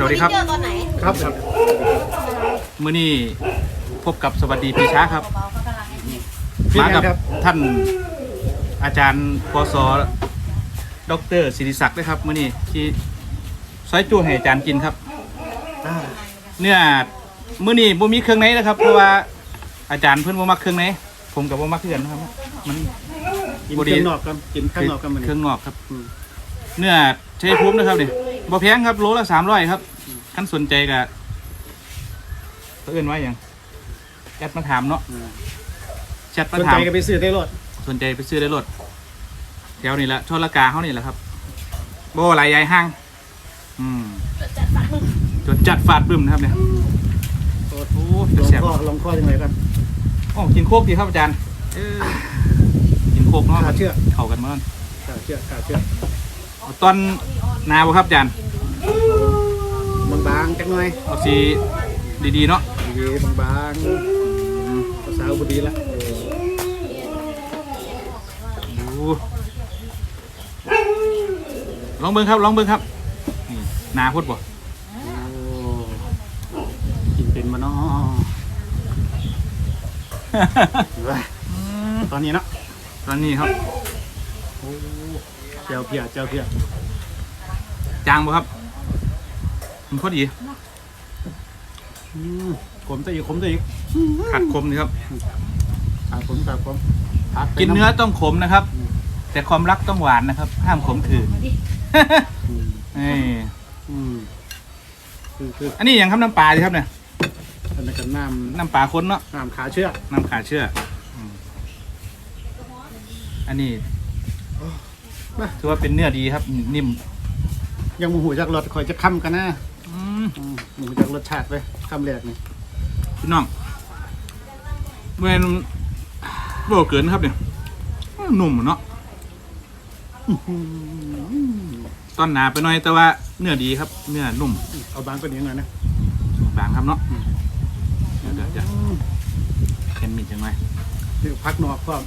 สวัสดีครับ เจอตอนไหนครับครับมื้อนี้พบกับสวัสดีปีช้าครับ เบาๆเขากำลังให้กินพี่มาแอกับนครับ ท่านอาจารย์ปศดรศิริศักดิ์ด้วยครับมื้อนี้ที่ซอยจูให้อาจารย์กินครับ อ่าเนื้อมื้อนี้บ่มีเครื่องในนะครับ เพราะว่าอาจารย์เพิ่นบ่มักเครื่องในผมกับบ่มักคือกันนะครับ มัน กินบ่เคดีรื่องนอกกันกินข้างนอกกันมันเครื่องนอกครับ อืมเนื้อชัยภูมินะครับนี่บ่แพงครับโลละ300ครับ คันสนใจก็เพิ่นว่าหยังแอดมาถามเนาะอืมแชทสมานถาใจมก็ไปซื้อได้รถสนใจไปซื้อได้รถแถวนี้แหละชลกาเขานี่แหละครับโบหลายยายห้าง อืมจนจัดฟาดบึ้มนะครับเนี่ยโอ้โอ้ลจะองแซ่บ ข้อลองข้อยังไงกัน โอ้กินโคกดีครับอาจารย์เออกินโคกเนาะขาเชือก เข้ากันมั้งขาเชือกขาเชือกเอาตอนหนาวบ่ครับอาจารย์ บางๆจักหน่อยเอาสีดีๆเนาะดีบางๆภาษาอุบดีละดูลองเบิ้งครับลองเบิ้งครับนี่หนาพุดบ่โอ้กินเป็นมาเนาะว้ายตอนนี้เนาะตอนนี้ครับโอ้เจ้าเพียเจ้าเพียจางบ่ครับ มันพอดีอืมขมซะอีกขมซะอีกขัดคมดีครับ ขาขมขาขมพัไปกินเนื้อต้องขมนะครับ แต่ความรักต้องหวานนะครับ ห้ามขมขื่นอืมเอ้ยอืมคือคืออันนี้อย่างครับน้ำปลาดีครับเนี่ยอันนั้นก็น้ำน้ำปลาคนเนาะน้ำขาเชือกน้ำขาเชื่ออืมอันนี้มาถือว่าเป็นเนื้อดีครับ นิ่มยังโมโหจากรสคอยจะค้ำกันนะอืม อืมโมโหจากรสชาติไปคำแรกนี่พี่น้องเมื่อโบเกินครับเนี่ยหนุ่มเนาะตอนหนาไปหน่อยแต่ว่าเนื้อดีครับ เนื้อนุ่ม เอาบางกว่านี้หน่อยนะบางครับเนาะเดี๋ยวเดี๋ยวจะเค็มมิดจังไงนี่พักนอกพร้อม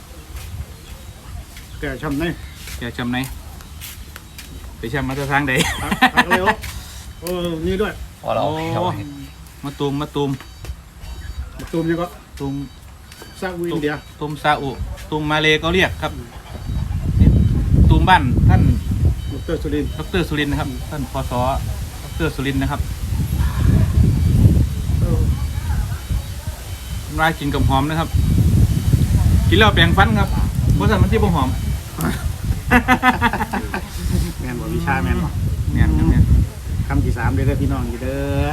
แก่ช่ำในแกจำไหนไปแชมป์มาจะทางใดพักพักเร็วโอ้นี่ด้วย พอเราโอ้มาตูมมาตูมมาตูมนี่ก็ตูมซาอุอินเดียตูมซาอุตูมมาเลก็เรียกครับนี่ตูมบ้านท่านดรสุรินทร์ดรสุรินทร์นะครับ ท่านพศดรสุรินทร์นะครับเออรายกินกับหอมนะครับ กินแล้วแปรงฟันครับเพราะฉะนั้นมันที่บ่หอมแมนบอกวิชาแมนบอกเนี่ยครับเนี่ย คำที่สามเด้อเด้อพี่น้องอยู่เด้อ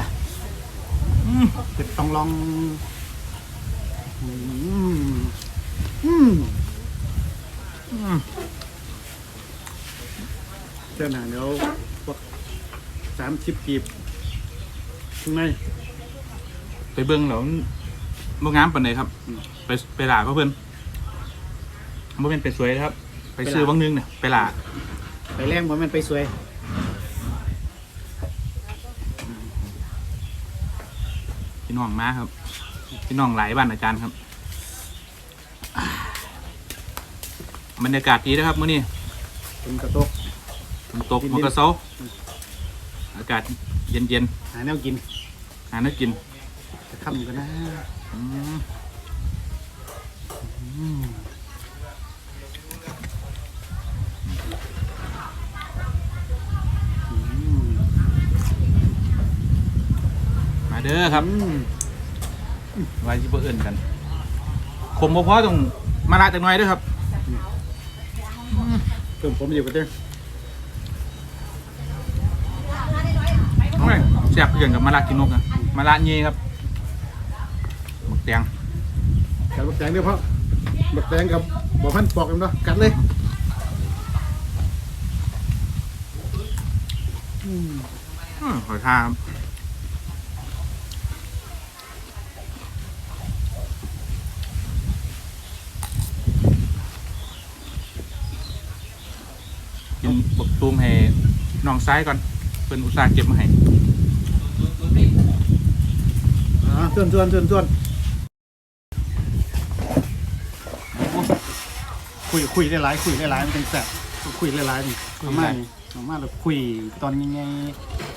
อืมเผ็ดต้องลองอืมอืมอืมเจ้าหน้าเดี๋ยวพวกสามชิปกีบข้างในไปเบิ้งแล้วมันบ่งามปานใดครับอืมไปไปหลาเขาเพิ่นบ่เป็นไปสวยนะครับ ไปซื้อวังนึงเนี่ยไปหลาไปแรงบ่แมันไปสวย พี่น้องมาครับ พี่น้องหลายบ้านอาจารย์ครับอ่าบรรยากาศดีนะครับมื้อนี้เป็นกระตกฝนตกมันก็เซาอากาศเย็นหาแนวกินๆหาน้ำกินจะคำกันนะอืมอืมอืม มา เด้อครับอืมไว้ที่เอื่นกันขมบ่พอต้องมาละจักหน่อยเด้วยครับเพิ่มผมอยู่กันเด้อโอ้ยแซ่บเพื่อนกับมาละกินนกนะมาละยีครับหมึกแดงกัดบักแตงเด้อพ่อบักแตงกับบ่พันปอกกันเนาะกัดเลยอืมอืมขอทาครับกินบกตูมให้น้อง ซ้ายก่อนเป็นอุตส่าห์เก็บมาให้อ่าส่วนส่วนส่วนส่วนคุยคุยได้หลายคุยได้หลายมันเป็นแสบคุยได้หลายนี่เอามานี่เอามาแล้วคุยตอนยังไง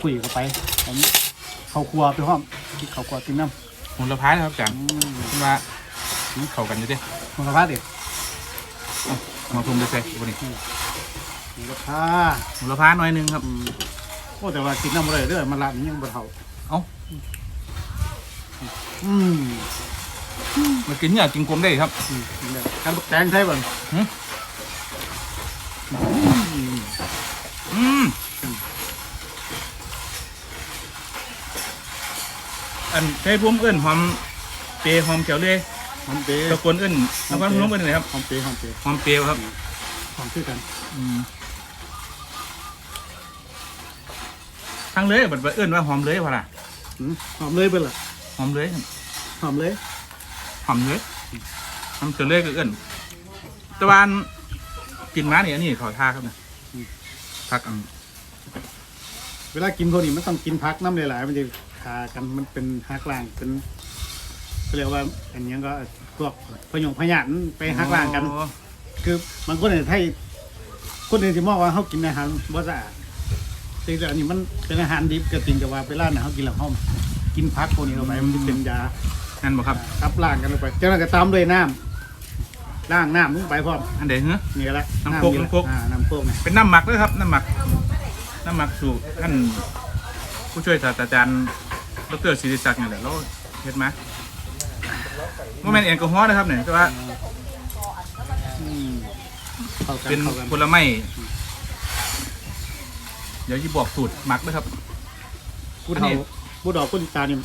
คุยเข้าไปผมเข้าวครัวไปพร้อมกินข้าวครัวกินน้ำหุ่นละพายนะครับอาจารย์อืมคิดว่าเข้ากันอยู่เดิมันกระพาดิมาพุ่มไปใส่วันนี้ มันกระพาหุ่นละพายหน่อยหนึงครับอืมโอ้แต่ว่ากินน้ำอะไรเด้อมันละมันยังบ่เท่าเอ้า อืมมากินเนี่ยกินกลมได้ครับ อืมกินได้การแตงใช่บ่หืมอืมอันใช้พุ่มเอื้นหอมเปรย์หอมเขียวเลยหอมเปรี้ยตะโกนเอื้นตะโกนพุ่มเอื้นเลยครับหอมเปรี้ยหอมเปรี้ยหอมเปรย์ครับหอมคือกันอืม ทั้งเลยบัดบัดเอื้นว่าหอมเลยพอละอืมหอมเลยเบิ่ล่ะหอมเลยหอมเลยหอมเลยหอมเขียวเลยก็เอื้นแตะวันกินมาเนี่ยอันนี้ขอท่าครับเนี่ยพักอันเวลากินพวกนี้มันต้องกินพักน้ำหลายๆมันจะคากันมันเป็นฮักล่างเป็นเขาเรียกว่าอันนี้ก็พวกพยงพยานไปฮักล่างกันอ๋อคือบางคนเนี่ยให้ คนอื่นจะมองว่าเขากินอาหารบ่สะอาดจริงๆอันนี้มันเป็นอาหารดิบก็จริงแต่ว่าไปร้านน่ะเขากินแล้วเขากินพักพวกนี้ลงไปมันจะเป็นยานั่นบ่ครับทับล่างกันลงไปจากนั้นก็ตามด้วยน้ำล่างน้ำลงไปพร้อมอันเดเหรอ นี่แหละน้ำโคกแหละน้ำโคก อ่าน้ำโคกเนี่ยเป็นน้ำหมักด้วยครับน้ำหมักน้ำหมักสูตรท่านผู้ช่วยศาสตราจารย์ดรศิริศักดิ์เนี่ยแหละเราเฮ็ดมาว่าแม่นแอลกอฮอล์นะครับเนี่ยแต่ว่าอืม เข้ากันเป็นเข้ากันผลไม้เดี๋ยวที่บอกสูตรหมักด้วยครับผู้อันนี้เฒ่าผู้ดอกผู้ตาเนี่ย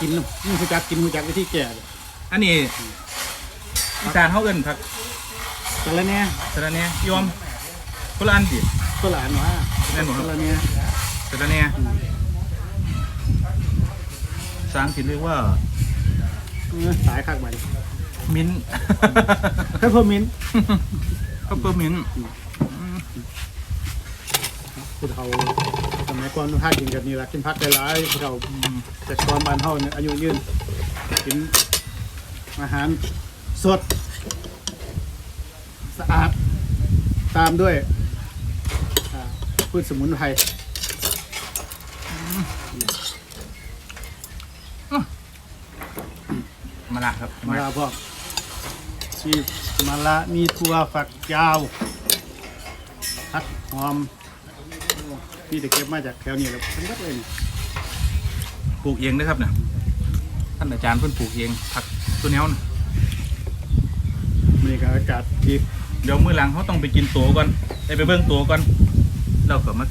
กินนี่คือจักกินมือจักวิธีแก่เลยอันนี้อีสานเขาเอิ้นผักแต่ละเนี่ยสะระแหน่ยอมคนละอันดิ ก็หลานว่าแม่นบ่คแต่รับละเนี่ยสะระแหน่ภาษาอังกฤษเรียกว่า เออสายคักไป มิ้นท์ แค่เพิ่มมิ้นข้าวเปอร์มิ้นท์ผู้เฒ่าสมัยก่อนทุกท่านกินกันนี่แหละกินพักหลายๆผู้เฒ่าแต่ก่อนบ้านเฮาเนี่ยอายุยืนกินอาหารสด สะอาดตามด้วยอ่าพืชสมุนไพรมะละครับมาลาพ่อ ชีมาละมีถั่วฝักยาวผักหอมโอ้พี่จะเก็บมาจากแถวนี้แล้วทั้งหมดเลยนี่ปลูกเองนะครับเนี่ยท่านอาจารย์เพิ่นปลูกเองผักตัวแนวนะมีก็อากาศดีเดี๋ยวมื้อหลังเขาต้องไปกินตัวก่อนได้ไปเบิ่งตัวก่อนเราก็มา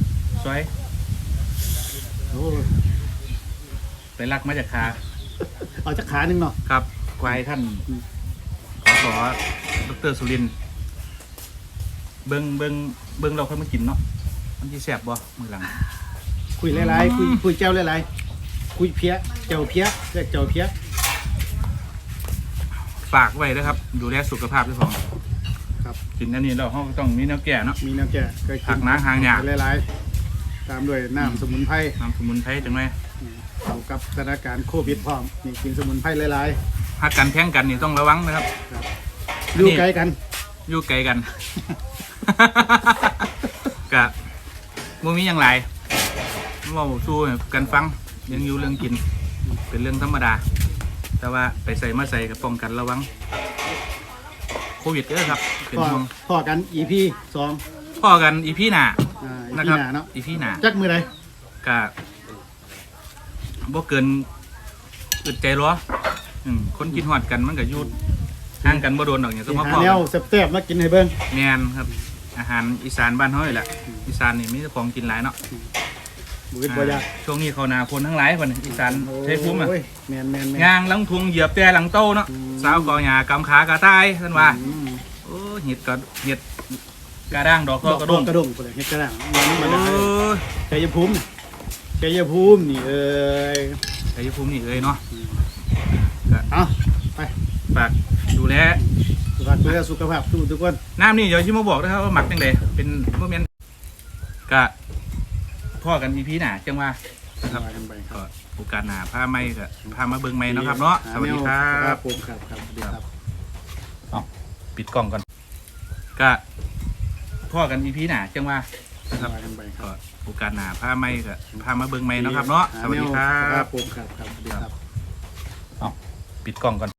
ซอยโอ้ไปลักมาจากคาเอาจักขาหนึ่งเนาะครับควายท่านอืมขอ สอดรสุรินทร์เบิ่งเบิ่งเบิ่งเราค่อยมากินเนาะมันที่แซ่บบ่มื้อหลัง คุยหลายๆคุยคุยเจ้าหลายๆคุยเพี้ยเจ้าเพี้ยเรียกเจ้าเพี้ยฝากไว้นะครับ ดูแลสุขภาพด้วยของครับกินอันนี้เราเขาต้องมีแนวแก่เนาะมีน้ำแก่เคยผักิกนะหางหยาหลายๆตามด้วยน้ำสมุนไพรน้ำสมุนไพรจังไงเข้ากับสถานการณ์โควิดพร้อมนี่กินสมุนไพรหลาย หักกันแข่งกันนี่ต้องระวังนะครับๆอยู่ไกลกัน อยู่ไกลกัน กะบ่มีอย่างไรเว่าสู้ให้กันฟังเรื่องอยู่เรื่องกิน เป็นเรื่องธรรมดา แต่ว่าไปใส่มาใส่กับป้องกันระวัง โควิดเด้อครับ เป็นพ่อห่วงพ่อกัน EP สองพ่อกันอีพี่หนาอ่านะ EP ครับหน้าเนาะอีพี่หนาจักมือใดกะบ่เกินอึดใจร้อ อืมคนกินหอดกันมันก็อยุดห่างกันบ่โดนดอกอย่างสมมติหาพ่อแนวแซ่บๆมากินให้เบิ่งแมนครับ อาหารอีสานบ้านเฮานี่แหละอีสานนี่มีแต่ของกินหลายเนาะบุญบ่ยากอ่าช่วงนี้เขานาคนทั้งหลายคนอีสานใช้คุ้มอะโอ้ยแมนแมนแมนยางหลังทุงเหยียบแต่หลังโต้เนาะอืม สาวกอหยากำขากระต่ายท่านว่าอืมโอ้เห็ดก็เห็ดกระด้างดอกดก็อกกระดด้องกกระด้งพุ่นเลยเฮ็ดกระด้างมันนี่โอ้มาได้ชัยภูมิชัยภูมินี่เอ้ยไอ้ยภูมินี่เลยเนาะ เอาไปฝากดูแลฝากดูแลสุขภาพทุกทุกคนน้ำนี่เดี๋ยวชิมาบอกนะครับว่าหมักจังไดเป็นโมเมนต์กะพ่อกันอีพีหนาจังว่านะครับว่ากันไปคก็รับโอกาสหนาพาไม่ก็พามาเบิ่งไม่นาะครับเนาะสวัสดีครัครับบผมครับครับสวัสดีครับปิดกล้องก่อนก็พ่อกันอีพีหนาจังว่านะครับว่ากันไปคก็รับโอกาสหน้าพาไม่ก็พามาเบิ่งไม่เนาะครับเนาะสวัสดีครัครับบผมครับครับสวัสดีครับ ปิดกล้องก่อน